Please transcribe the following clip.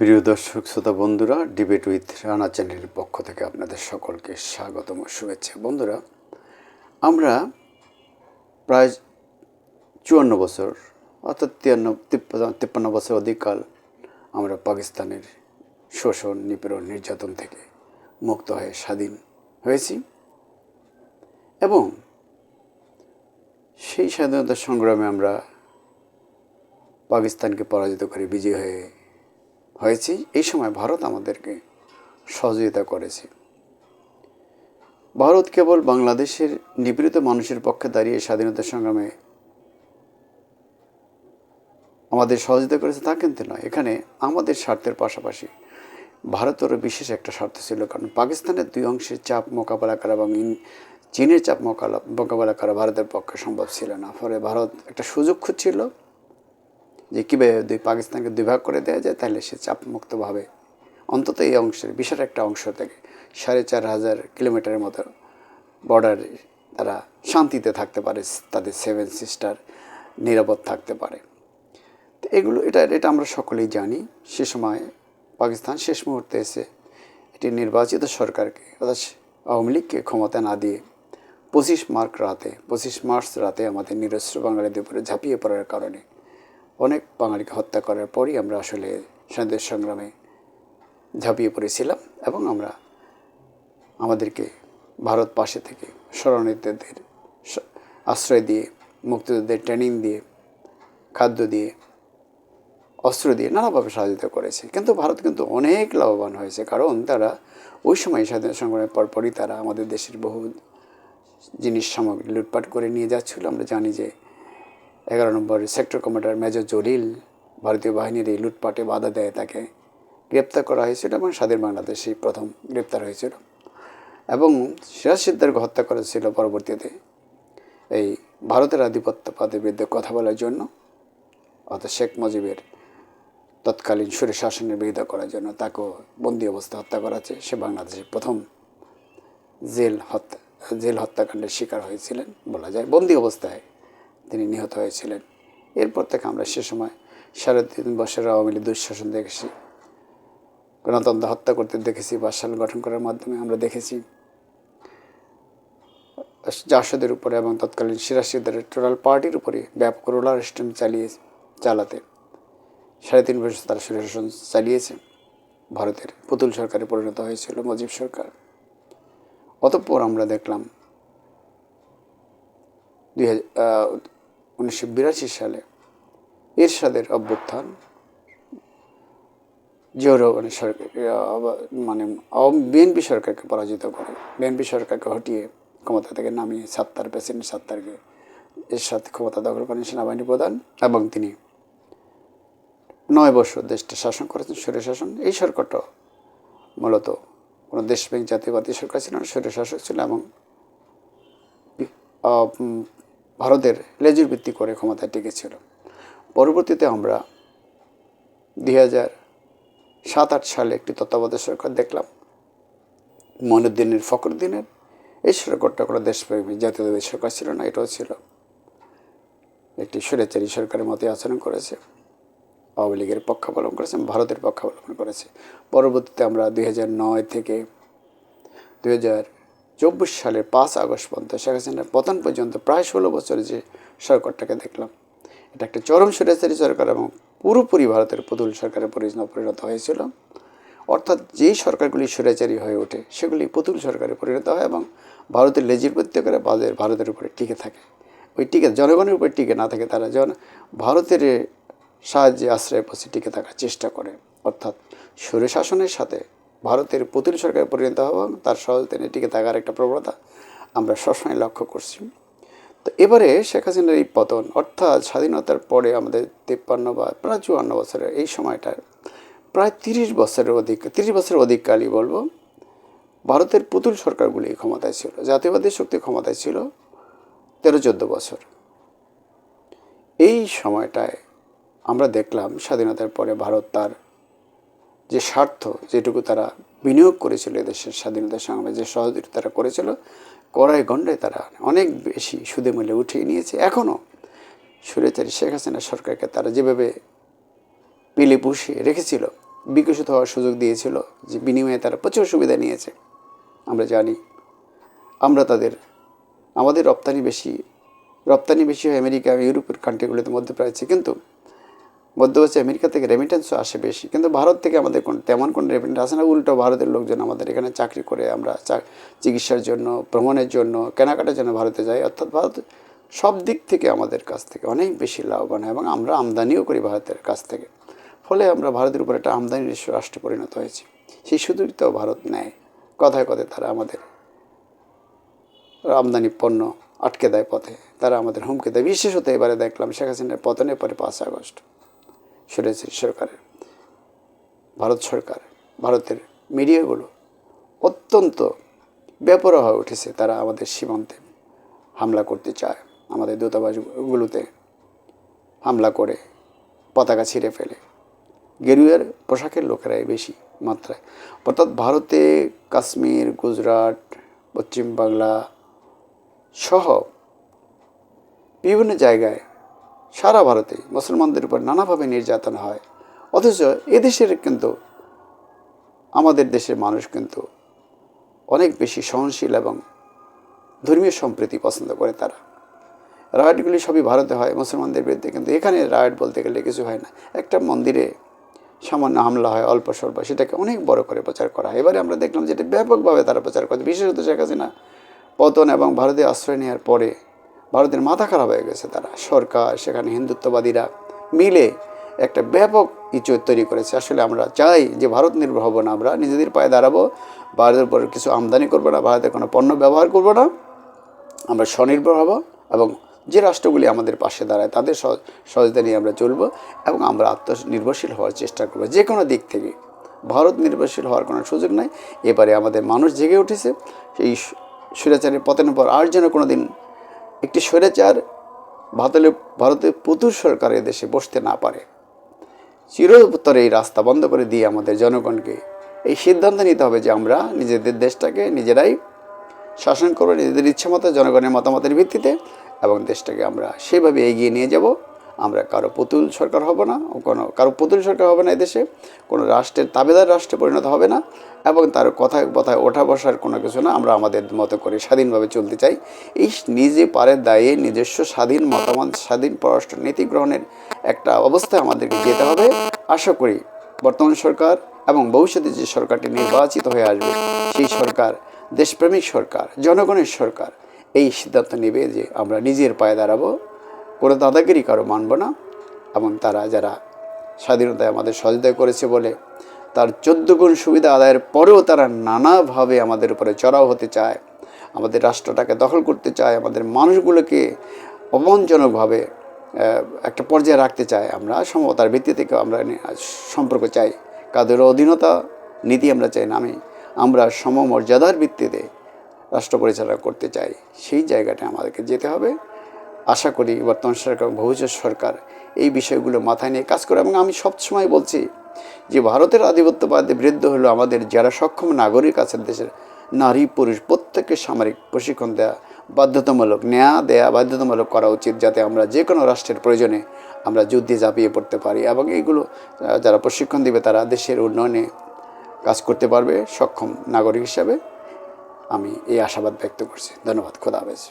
প্রিয় দর্শক, শ্রোতা বন্ধুরা ডিবেট উইথ রানা চ্যানেলের পক্ষ থেকে আপনাদের সকলকে স্বাগতম শুভেচ্ছা। বন্ধুরা, আমরা প্রায় চুয়ান্ন বছর, অর্থাৎ তিয়ান্ন তিপ্পান্ন বছর অধিককাল আমরা পাকিস্তানের শোষণ, নিপীড়ন, নির্যাতন থেকে মুক্ত হয়ে স্বাধীন হয়েছি এবং সেই স্বাধীনতা সংগ্রামে আমরা পাকিস্তানকে পরাজিত করে বিজয়ী হয়ে হয়েছি, এই সময় ভারত আমাদেরকে সহযোগিতা করেছে। ভারত কেবল বাংলাদেশের নিপীড়িত মানুষের পক্ষে দাঁড়িয়ে স্বাধীনতা সংগ্রামে আমাদের সহযোগিতা করেছে, তা কিন্তু নয়। এখানে আমাদের স্বার্থের পাশাপাশি ভারতেরও বিশেষ একটা স্বার্থ ছিল, কারণ পাকিস্তানের দুই অংশের চাপ মোকাবেলা করা এবং চীনের চাপ মোকাবেলা মোকাবেলা করা ভারতের পক্ষে সম্ভব ছিল না। ফলে ভারত একটা সুযোগ খুঁজছিল যে কীভাবে দুই পাকিস্তানকে দুই ভাগ করে দেওয়া যায়, তাহলে সে চাপমুক্তভাবে অন্তত এই অংশের বিশাল একটা অংশ থেকে সাড়ে চার হাজার কিলোমিটারের মতো বর্ডারে তারা শান্তিতে থাকতে পারে, তাদের সেভেন সিস্টার নিরাপদ থাকতে পারে। তো এগুলো, এটা এটা আমরা সকলেই জানি। সে সময় পাকিস্তান শেষ মুহূর্তে এসে এটি নির্বাচিত সরকারকে, অর্থাৎ আওয়ামী লীগকে ক্ষমতা না দিয়ে পঁচিশ মার্চ রাতে, পঁচিশ মার্চ রাতে আমাদের নিরস্ত্র বাঙালিদের উপরে ঝাঁপিয়ে পড়ার কারণে অনেক বাঙালিকে হত্যা করার পরই আমরা আসলে স্বাধীনতা সংগ্রামে ঝাঁপিয়ে পড়েছিলাম এবং আমরা আমাদেরকে ভারত পাশে থেকে শরণার্থীদের আশ্রয় দিয়ে, মুক্তিযোদ্ধাদের ট্রেনিং দিয়ে, খাদ্য দিয়ে, অস্ত্র দিয়ে নানাভাবে সহযোগিতা করেছে। কিন্তু ভারত কিন্তু অনেক লাভবান হয়েছে, কারণ তারা ওই সময় স্বাধীনতা সংগ্রামের পরপরই তারা আমাদের দেশের বহু জিনিস সামগ্রী লুটপাট করে নিয়ে যাচ্ছিল। আমরা জানি যে এগারো number sector commander major Jalil ভারতীয় বাহিনীর এই লুটপাটে বাধা দেয় তাকে। গ্রেপ্তার করা হয়েছিল এবং স্বাধীন বাংলাদেশেই প্রথম গ্রেপ্তার হয়েছিল। এবং সিরাজ সিদ্দারকে হত্যা করেছিল পরবর্তীতে। এই ভারতের আধিপত্যবাদের বিরুদ্ধে কথা বলার জন্য, অর্থাৎ শেখ মুজিবের তৎকালীন সুরে শাসনের বিরোধিতা করার জন্য তাকেও বন্দি অবস্থা হত্যা করা হচ্ছে সে বাংলাদেশের প্রথম জেল হত্যা, জেল হত্যাকাণ্ডের শিকার হয়েছিলেন বলা যায়। বন্দি অবস্থায় তিনি নিহত হয়েছিলেন। এরপর থেকে আমরা সে সময় সাড়ে তিন বছর আওয়ামী লীগ দুঃশাসন দেখেছি। গণতন্ত্র হত্যা করতে দেখেছি বাসাল গঠন করার মাধ্যমে আমরা দেখেছি। জাসদের উপরে এবং তৎকালীন সিরাজ সিদ্দারের টোটাল পার্টির উপরে ব্যাপক রোলার স্টেম চালিয়ে, চালাতে। সাড়ে তিন বছর তারা সুশাসন চালিয়েছে। ভারতের পুতুল সরকারে পরিণত হয়েছিল মুজিব সরকার। অতঃপর আমরা দেখলাম দুই হাজার উনিশশো বিরাশি সালে এরশাদের অভ্যুত্থান। রহমানের সরকার মানে বিএনপি সরকারকে পরাজিত করে। বিএনপি সরকারকে হটিয়ে ক্ষমতা থেকে নামিয়ে সাত্তার প্রেসিডেন্ট সাত্তারকে এর সাথে ক্ষমতা দখল করেন সেনাবাহিনী প্রধান এবং তিনি নয় বছর দেশটা শাসন করেছেন স্বৈর শাসন। এই সরকারটা মূলত কোনো দেশপ্রেমিক জাতীয়বাদী সরকার ছিল না স্বৈর শাসক ছিল এবং ভারতের লেজুর ভিত্তি করে ক্ষমতায় টিকেছিল। পরবর্তীতে আমরা দুই হাজার সাত আট সালে একটি তত্ত্বাবধায়ক সরকার দেখলাম। মনুদ্দিনের ফখরুদ্দিনের। এই সরকারটা কোনো দেশপ্রেমী জাতীয়তাবাদী সরকার ছিল না, এটাও ছিল। একটি স্বৈরাচারী সরকারের মতো আচরণ করেছে। আওয়ামী লীগের পক্ষাবলম্বন করেছে, ভারতের পক্ষাবলম্বন করেছে। পরবর্তীতে আমরা দুই নয় থেকে দুই হাজার চব্বিশ সালের পাঁচ আগস্ট পর্যন্ত শেখ হাসিনার পতন পর্যন্ত প্রায় ষোলো বছরে যে সরকারটাকে দেখলাম। এটা একটা চরম স্বৈরাচারী সরকার এবং পুরোপুরি ভারতের পুতুল সরকারের পরিণত পরিণত হয়েছিল। অর্থাৎ যেই সরকারগুলি স্বৈরাচারী হয়ে ওঠে, সেগুলি পুতুল সরকারে পরিণত হয় এবং ভারতের লেজির প্রত্যেক করে ভারতের উপরে টিকে থাকে। ওই টিকে, জনগণের উপরে টিকে না থাকে, তারা জন, ভারতের সাহায্যে আশ্রয় পথে টিকে থাকার চেষ্টা করে। অর্থাৎ স্বৈর শাসনের সাথে ভারতের পুতুল সরকারে পরিণত হওয়া তার সহজে টিকে থাকার একটা প্রবণতা আমরা সবসময় লক্ষ্য করছি। তো এবারে শেখ হাসিনার এই পতন, অর্থাৎ স্বাধীনতার পরে আমাদের তিপ্পান্ন বা প্রায় চুয়ান্ন বছরের এই সময়টার, প্রায় তিরিশ বছরের অধিক, তিরিশ বছরের অধিককালই বলব, ভারতের পুতুল সরকারগুলি ক্ষমতায় ছিল, জাতীয়বাদী শক্তি ক্ষমতায় ছিল তেরো চোদ্দ বছর। এই সময়টায় আমরা দেখলাম স্বাধীনতার পরে ভারত তার যে স্বার্থ যেটুকু তারা বিনিয়োগ করেছিল দেশের স্বাধীনতা সংগ্রামে, যে সহযোগিতা তারা করেছিল, কড়াই গণ্ডায় তারা অনেক বেশি সুদে মূল্যে উঠিয়ে নিয়েছে। এখনও সুরেচারী শেখ হাসিনা সরকারকে তারা যেভাবে পিলে পুষিয়ে রেখেছিল, বিকশিত হওয়ার সুযোগ দিয়েছিল, যে বিনিময়ে তারা প্রচুর সুবিধা নিয়েছে। আমরা জানি, আমরা তাদের, আমাদের রপ্তানি বেশি রপ্তানি বেশি হয় আমেরিকা, ইউরোপের কান্ট্রিগুলিতে মধ্যপ্রাচ্যে, কিন্তু মধ্যপ্রাচ্যে, আমেরিকা থেকে রেমিটেন্সও আসে বেশি। কিন্তু ভারত থেকে আমাদের কোন, তেমন কোনো রেমিটেন্স আসে না। উল্টো ভারতের লোকজন আমাদের এখানে চাকরি করে আমরা চিকিৎসার জন্য, ভ্রমণের জন্য, কেনাকাটার জন্য ভারতে যাই। অর্থাৎ ভারত সব দিক থেকে আমাদের কাছ থেকে অনেক বেশি লাভবান হয় এবং আমরা আমদানিও করি ভারতের কাছ থেকে। ফলে আমরা ভারতের উপর একটা আমদানি রাষ্ট্রে পরিণত হয়েছি। সেই তো ভারত নেয়। কথায় কথায় তারা আমাদের আমদানি পণ্য আটকে দেয় পথে। তারা আমাদের হুমকি দেয়। বিশেষত এবারে দেখলাম শেখ হাসিনার পতনের পরে পাঁচ আগস্ট। সুরেশ সরকারের, ভারত সরকার, ভারতের মিডিয়াগুলো অত্যন্ত বেপরোয়া হয়ে উঠেছে তারা আমাদের সীমান্তে হামলা করতে চায়। আমাদের দূতাবাসগুলোতে হামলা করে, পতাকা ছিঁড়ে ফেলে। গেরুয়ার পোশাকের লোকেরাই বেশি মাত্রায়। অর্থাৎ ভারতে কাশ্মীর, গুজরাট পশ্চিমবাংলা সহ বিভিন্ন জায়গায় সারা ভারতে মুসলমানদের উপর নানাভাবে নির্যাতন হয়। অথচ এদেশের কিন্তু, আমাদের দেশের মানুষ কিন্তু অনেক বেশি সহনশীল এবং ধর্মীয় সম্প্রীতি পছন্দ করে তারা। রায়টগুলি সবই ভারতে হয়, মুসলমানদের বিরুদ্ধে কিন্তু এখানে রায়ট বলতে গেলে কিছু হয় না। একটা মন্দিরে সামান্য হামলা হয়, অল্প স্বল্প, সেটাকে অনেক বড় করে প্রচার করা হয়। এবারে আমরা দেখলাম যেটা ব্যাপকভাবে তারা প্রচার করে বিশেষত শেখ হাসিনা পতন এবং ভারতে আশ্রয় নেওয়ার পরে ভারতের মাথা খারাপ হয়ে গেছে তারা। সরকার, সেখানে হিন্দুত্ববাদীরা মিলে একটা ব্যাপক ইচ্ছু তৈরি করেছে। আসলে আমরা চাই যে ভারত নির্ভর হব না আমরা, নিজেদের পায়ে দাঁড়াবো। ভারতের উপর কিছু আমদানি করব না ভারতের কোনো পণ্য ব্যবহার করব না। আমরা স্বনির্ভর হব এবং যে রাষ্ট্রগুলি আমাদের পাশে দাঁড়ায় তাদের সহ- সহযোগিতা নিয়ে আমরা চলবো এবং আমরা আত্মনির্ভরশীল হওয়ার চেষ্টা করব। যে কোনো দিক থেকে। ভারত নির্ভরশীল হওয়ার কোনো সুযোগ নাই। এবারে আমাদের মানুষ জেগে উঠেছে। এই স- স্বৈরাচারের পতনের পর আর যেন কোনো দিন একটি স্বৈরাচার ভারতের ভারতের প্রচুর সরকার দেশে বসতে না পারে। চিরোত্তরে এই রাস্তা বন্ধ করে দিয়ে আমাদের জনগণকে এই সিদ্ধান্ত নিতে হবে যে আমরা নিজেদের দেশটাকে নিজেরাই শাসন করব, নিজেদের ইচ্ছামতো জনগণের মতামতের ভিত্তিতে এবং দেশটাকে আমরা সেভাবে এগিয়ে নিয়ে যাব। আমরা কারও পুতুল সরকার হব না কোনো, কারও পুতুল সরকার হবে না এদেশে কোনো রাষ্ট্রের তাবেদার রাষ্ট্রে পরিণত হবে না এবং তার কথায় কথায় ওঠা বসার কোনো কিছু না আমরা আমাদের মতো করে স্বাধীনভাবে চলতে চাই। এই নিজে পারে দায়ে নিজস্ব স্বাধীন মতামত, স্বাধীন পররাষ্ট্র নীতি গ্রহণের একটা অবস্থায় আমাদেরকে যেতে হবে। আশা করি বর্তমান সরকার এবং ভবিষ্যতে যে সরকারটি নির্বাচিত হয়ে আসবে, সেই সরকার দেশপ্রেমিক সরকার, জনগণের সরকার, এই সিদ্ধান্ত নেবে যে আমরা নিজের পায়ে দাঁড়াবো। কোনো দাদাগিরি কারও মানব না। এবং তারা যারা স্বাধীনতায় আমাদের সহযোগিতা করেছে বলে তার চোদ্দ গুণ সুবিধা আদায়ের পরেও তারা নানাভাবে আমাদের উপরে চড়াও হতে চায়, আমাদের রাষ্ট্রটাকে দখল করতে চায়, আমাদের মানুষগুলোকে অপমানজনকভাবে একটা পর্যায়ে রাখতে চায়। আমরা সমতার ভিত্তি থেকে আমরা সম্পর্ক চাই। কাদের অধীনতা নীতি আমরা চাই না আমি আমরা সমমর্যাদার ভিত্তিতে রাষ্ট্র পরিচালনা করতে চাই। সেই জায়গাটা আমাদেরকে যেতে হবে। আশা করি বর্তমান সরকার ভবিষ্যৎ সরকার এই বিষয়গুলো মাথায় নিয়ে কাজ করে এবং আমি সবসময় বলছি যে ভারতের আধিপত্যবাদের বিরুদ্ধে হলো আমাদের যারা সক্ষম নাগরিক আছেন দেশের, নারী, পুরুষ, প্রত্যেককে সামরিক প্রশিক্ষণ দেওয়া বাধ্যতামূলক, নেয়া দেয়া বাধ্যতামূলক করা উচিত যাতে আমরা যে কোনো রাষ্ট্রের প্রয়োজনে আমরা যুদ্ধে ঝাঁপিয়ে পড়তে পারি এবং এইগুলো যারা প্রশিক্ষণ দিবে তারা দেশের উন্নয়নে কাজ করতে পারবে সক্ষম নাগরিক হিসাবে। আমি এই আশাবাদ ব্যক্ত করছি। ধন্যবাদ। খোদা হাফেজ।